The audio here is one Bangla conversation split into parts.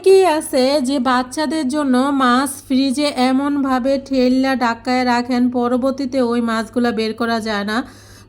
অনেকেই আছে যে বাচ্চাদের জন্য মাছ ফ্রিজে এমনভাবে ঠেল্লা ডাকায় রাখেন, পরবর্তীতে ওই মাছগুলো বের করা যায় না।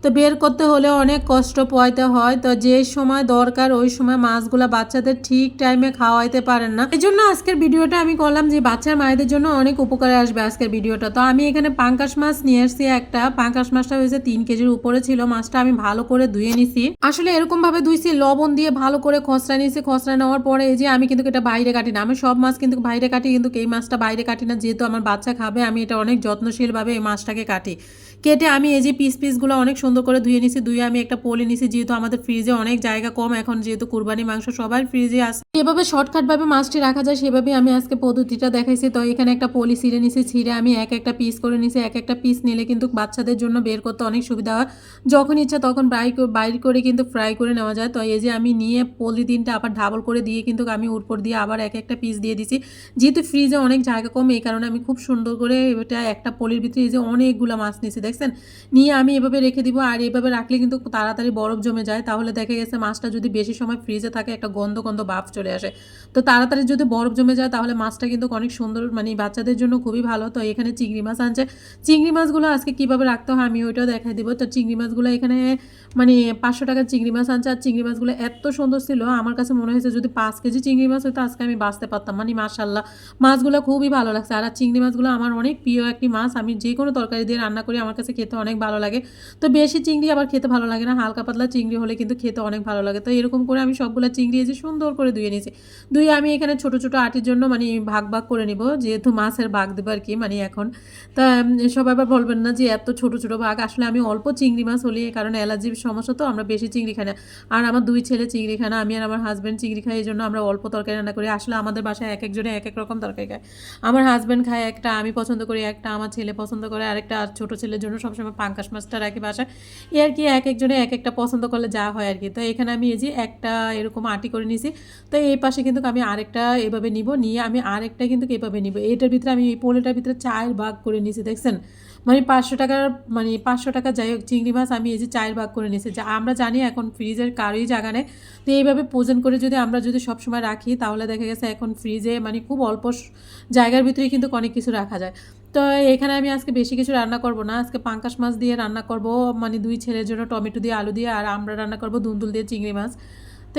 তো বের করতে হলে অনেক কষ্ট পোয়াইতে হয়। তো যে সময় দরকার, ওই সময় মাছগুলো বাচ্চাদের ঠিক টাইমে খাওয়াইতে পারেন না। এই জন্য আজকের ভিডিওটা আমি করলাম যে বাচ্চার মায়েদের জন্য অনেক উপকারে আসবে আজকের ভিডিওটা। তো আমি এখানে পাঙ্কাশ মাছ নিয়ে এসেছি একটা। পাঙ্কাশ মাছটা হয়েছে তিন কেজির উপরে ছিল। মাছটা আমি ভালো করে ধুয়ে নিছি। আসলে এরকম ভাবে ধুইছি, লবণ দিয়ে ভালো করে খসড়া নিয়েছি খসড়া নেওয়ার পরে এই যে আমি কিন্তু এটা বাইরে কাটি না। আমি সব মাছ কিন্তু বাইরে কাটি, কিন্তু এই মাছটা বাইরে কাটি না। যেহেতু আমার বাচ্চা খাবে, আমি এটা অনেক যত্নশীলভাবে এই মাছটাকে কাটি। কেটে আমি এই যে পিস পিসগুলো অনেক সুন্দর করে ধুয়ে নিছি, ধুয়ে আমি একটা পলি নিছি, যেহেতু আমাদের ফ্রিজে অনেক জায়গা কম, এখন যেহেতু কুরবানি মাংস সবার ফ্রিজে আসে এভাবে শর্টকাটভাবে মাছটি রাখা যায় সেভাবে আমি আজকে পদ্ধতিটা দেখাইছি। তো এখানে একটা পলি ছিঁড়ে নিছি, ছিঁড়ে আমি এক একটা পিস করে নিছি, এক একটা পিস নিলে কিন্তু বাচ্চাদের জন্য বের করতে অনেক সুবিধা হয়। যখন ইচ্ছা তখন ফ্রাই বাইর করে কিন্তু ফ্রাই করে নেওয়া যায়। তো এই যে আমি নিয়ে পলিথিনটা আবার ডাবল করে দিয়ে কিন্তু আমি উপর দিয়ে আবার এক একটা পিস দিয়ে দিছি। যেহেতু ফ্রিজে অনেক জায়গা কম, এই কারণে আমি খুব সুন্দর করে এটা একটা পলির ভিতরে এই যে অনেকগুলো মাছ নিছি, দেখছেন? নিয়ে আমি এভাবে রেখে দিব আর এভাবে রাখলে কিন্তু তাড়াতাড়ি বরফ জমে যায়। তাহলে দেখা গেছে মাছটা যদি বেশি সময় ফ্রিজে থাকে, একটা গন্ধ গন্ধ বাপ চলে আসে। তো তাড়াতাড়ি যদি বরফ জমে যায়, তাহলে মাছটা কিন্তু অনেক সুন্দর মানে বাচ্চাদের জন্য খুবই ভালো। তো এখানে চিংড়ি মাছ আনছে। চিংড়ি মাছগুলো আজকে কীভাবে রাখতে হয় আমি ওইটাও দেখাই দিব। তো চিংড়ি মাছগুলো এখানে মানে পাঁচশো টাকার চিংড়ি মাছ আনছে। আর চিংড়ি মাছগুলো এত সুন্দর ছিল। আমার কাছে মনে হয়েছে যদি পাঁচ কেজি চিংড়ি মাছ হতো, আজকে আমি বাঁচতে পারতাম। মানে মাশাল্লাহ মাছগুলো খুবই ভালো লাগছে। আর চিংড়ি মাছগুলো আমার অনেক প্রিয় একটি মাছ। আমি যে কোনো তরকারি দিয়ে রান্না করি, আমার কাছে খেতে অনেক ভালো লাগে। তো বেশি চিংড়ি আবার খেতে ভালো লাগে না, হালকা পাতলা চিংড়ি হলে কিন্তু খেতে অনেক ভালো লাগে। তো এরকম করে আমি সবগুলো চিংড়ি যে সুন্দর করে ধুয়ে নিয়েছি। ধুয়ে আমি এখানে ছোট ছোট আটির জন্য মানে ভাগ ভাগ করে নিব, যেহেতু মাছের ভাগ দেবো আর কি মানে এখন। তা সবাই আবার বলবেন না যে এত ছোট ছোট ভাগ, আসলে আমি অল্প চিংড়ি মাছ হলে কারণ অ্যালার্জির সমস্যা, তো আমরা বেশি চিংড়ি খাই না। আর আমার দুই ছেলে চিংড়ি খায় না, আমি আর আমার হাজব্যান্ড চিংড়ি খাই এই জন্য আমরা অল্প তরকারি রান্না করি। আসলে আমাদের বাসায় এক একজনে এক এক রকম তরকারি খায়। আমার হাজব্যান্ড খায় একটা, আমি পছন্দ করি একটা, আমার ছেলে পছন্দ করে আরেকটা, আর ছোটো ছেলের জন্য সবসময় পাঙ্কাশ মাছটা রাখি বাসায়। এই আর কি এক একজনে এক একটা পছন্দ করলে যা হয় আর কি। তো এখানে আমি এই যে একটা এরকম আটি করে নিয়েছি। তো এই পাশে কিন্তু আমি আরেকটা এভাবে নিব, নিয়ে আমি আরেকটা কিন্তু এভাবে নিব। এটার ভিতরে আমি এই পোলেটার ভিতরে চায়ের ভাগ করে নিয়েছি, দেখছেন? মানে পাঁচশো টাকার মানে পাঁচশো টাকা যাই হোক, চিংড়ি মাছ আমি এই যে চায়ের ভাগ করে নিয়েছি। যা আমরা জানি এখন ফ্রিজের কারোই জায়গা নেই। তো এইভাবে পোজন করে যদি আমরা যদি সবসময় রাখি, তাহলে দেখা গেছে এখন ফ্রিজে মানে খুব অল্প জায়গার ভিতরে কিন্তু অনেক কিছু রাখা যায়। তো এখানে আমি আজকে বেশি কিছু রান্না করব না। আজকে পাঙ্কাশ মাছ দিয়ে রান্না করব। মানে দুই ছেলের জন্য টমেটো দিয়ে আলু দিয়ে, আর আমরা রান্না করব দুন্দুল দিয়ে চিংড়ি মাছ।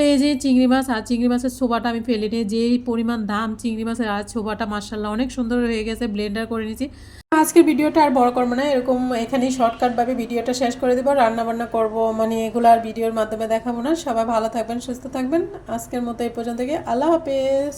তো এই যে চিংড়ি মাছ, আর চিংড়ি মাছের ছোবাটা আমি ফেলে নিয়ে যেই পরিমাণ দাম চিংড়ি মাছের আর ছোবাটা মার্শাল্লাহ অনেক সুন্দর হয়ে গেছে ব্লেন্ডার করে নিয়েছি। আজকের ভিডিওটা আর বড় করব না, এরকম এখানেই শর্টকাটভাবে ভিডিওটা শেষ করে দেবো, রান্নাবান্না করব মানে এগুলো আর ভিডিওর মাধ্যমে দেখাবো না। সবাই ভালো থাকবেন, সুস্থ থাকবেন। আজকের মতো এই পর্যন্ত গিয়ে আল্লাহ হাফেজ।